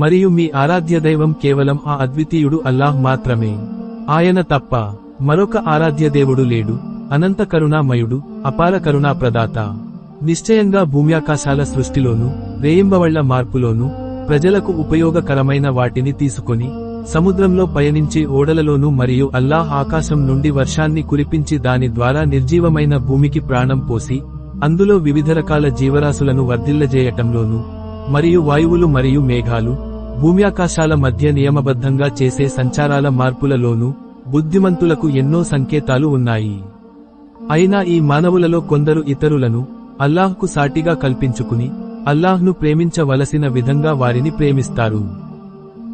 మరియు మీ ఆరాధ్య దైవం కేవలం ఆ అద్వితీయుడు అల్లాహ్ మాత్రమే. ఆయన తప్ప మరొక ఆరాధ్య దేవుడు లేడు. అనంత కరుణామయుడు అపార కరుణా ప్రదాత నిశ్చయంగా భూమ్యాకాశాల సృష్టిలోనూ రేయింబవళ్ళ మార్పులోనూ ప్రజలకు ఉపయోగకరమైన వాటిని తీసుకొని సముద్రంలో పయనించే ఓడలలోనూ మరియు అల్లాహ్ ఆకాశం నుండి వర్షాన్ని కురిపించి దాని ద్వారా నిర్జీవమైన భూమికి ప్రాణం పోసి అందులో వివిధ రకాల జీవరాశులను వర్ధిల్లజేయటంలోనూ మరియు వాయువులు మరియు మేఘాలు భూమ్యాకాశాల మధ్య నియమబద్ధంగా చేసే సంచారాల మార్పులలోనూ బుద్ధిమంతులకు ఎన్నో సంకేతాలు ఉన్నాయి. అయినా ఈ మానవులలో కొందరు ఇతరులను అల్లాహ్కు సాటిగా కల్పించుకుని అల్లాహ్ను ప్రేమించవలసిన విధంగా వారిని ప్రేమిస్తారు.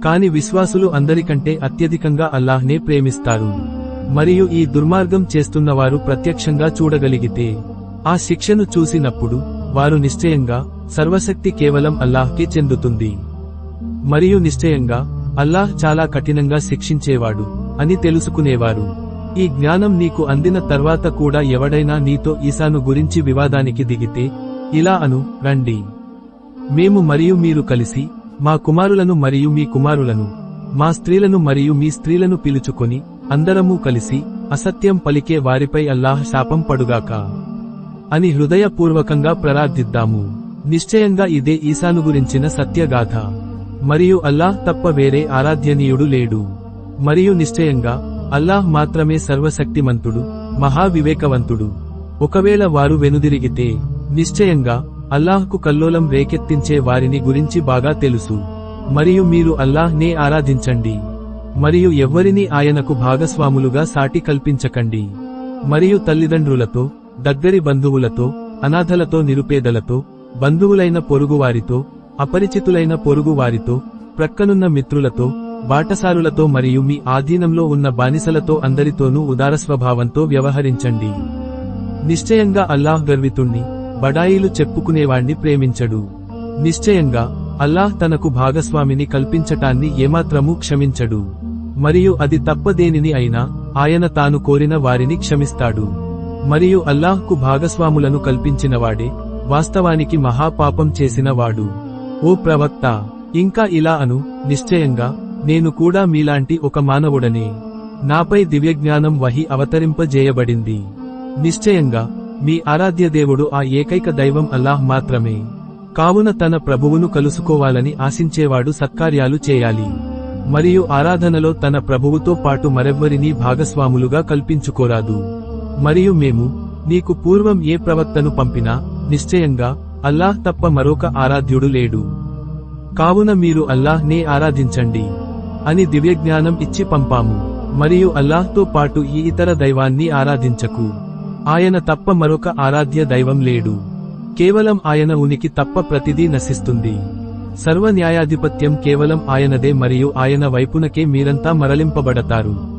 కాని విశ్వాసులు అందరికంటే అత్యధికంగా అల్లాహ్నే ప్రేమిస్తారు. మరియు ఈ దుర్మార్గం చేస్తున్నవారు ప్రత్యక్షంగా చూడగలిగితే ఆ శిక్షను చూసినప్పుడు వారు నిశ్చయంగా సర్వశక్తి కేవలం అల్లాహ్కే చెందుతుంది. మరియు నిశ్చయంగా అల్లాహ్ చాలా కఠినంగా శిక్షించేవాడు అని తెలుసుకునేవారు. ఈ జ్ఞానం నీకు అందిన తర్వాత కూడా ఎవడైనా నీతో ఈసాను గురించి వివాదానికి దిగితే ఇలా అను రండి. మేము మరియు మీరు కలిసి మా కుమారులను మరియు మీ కుమారులను మా స్త్రీలను మరియు మీ స్త్రీలను పిలుచుకొని అందరమూ కలిసి అసత్యం పలికే వారిపై అల్లాహ్ శాపం పడుగాక అని హృదయపూర్వకంగా ప్రార్థిద్దాము. నిశ్చయంగా ఇదే ఈశాను గురించిన సత్యగాథ. మరియు అల్లాహ్ తప్ప వేరే ఆరాధ్యనీయుడు లేడు. మరియు నిశ్చయంగా అల్లాహ్ మాత్రమే సర్వశక్తిమంతుడు మహావివేకవంతుడు. ఒకవేళ వారు వెనుదిరిగితే నిశ్చయంగా అల్లాహ్కు కల్లోలం రేకెత్తించే వారిని గురించి బాగా తెలుసు. మరియు మీరు అల్లాహ్నే ఆరాధించండి. మరియు ఎవ్వరిని ఆయనకు భాగస్వాములుగా సాటి కల్పించకండి. మరియు తల్లిదండ్రులతో దగ్గరి బంధువులతో అనాథలతో నిరుపేదలతో బంధువులైన పొరుగువారితో అపరిచితులైన పొరుగువారితో ప్రక్కనున్న మిత్రులతో బాటసారులతో మరియు మీ ఆధీనంలో ఉన్న బానిసలతో అందరితోనూ ఉదార స్వభావంతో వ్యవహరించండి. నిశ్చయంగా అల్లాహ్ గర్వితుణ్ణి బడాయిలు చెప్పుకునేవాణ్ణి ప్రేమించడు. నిశ్చయంగా అల్లాహ్ తనకు భాగస్వామిని కల్పించటాన్ని ఏమాత్రమూ క్షమించడు. మరియు అది తప్పదేనిని అయినా ఆయన తాను కోరిన వారిని క్షమిస్తాడు. మరియు అల్లాహ్కు భాగస్వాములను కల్పించినవాడే వాస్తవానికి మహాపాపం చేసినవాడు ఓ ప్రవక్త ఇంకా ఇలా అను నిశ్చయంగా నేను కూడా మీలాంటి ఒక మానవుడనే. నాపై దివ్యజ్ఞానం వహి అవతరింపజేయబడింది. నిశ్చయంగా మీ ఆరాధ్య దేవుడు ఆ ఏకైక దైవం అల్లాహ్ మాత్రమే. కావున తన ప్రభువును కలుసుకోవాలని ఆశించేవాడు సత్కార్యాలు చేయాలి. మరియు ఆరాధనలో తన ప్రభువుతో పాటు మరెవ్వరినీ భాగస్వాములుగా కల్పించుకోరాదు. మరియు మేము నీకు పూర్వం ఏ ప్రవక్తను పంపినా నిశ్చయంగా అల్లాహ్ తప్ప మరొక ఆరాధ్యుడు లేడు. కావున మీరు అల్లాహ్నే ఆరాధించండి అని దివ్యజ్ఞానం ఇచ్చి పంపాము. మరియు అల్లాహ్తో పాటు ఈ ఇతర దైవాన్ని ఆరాధించకు. ఆయన తప్ప మరొక ఆరాధ్య దైవం లేడు. కేవలం ఆయన ఉనికి తప్ప ప్రతిదీ నశిస్తుంది. సర్వ న్యాయాధిపత్యం కేవలం ఆయనదే మరియు ఆయన వైపునకే మీరంతా మరలింపబడతారు.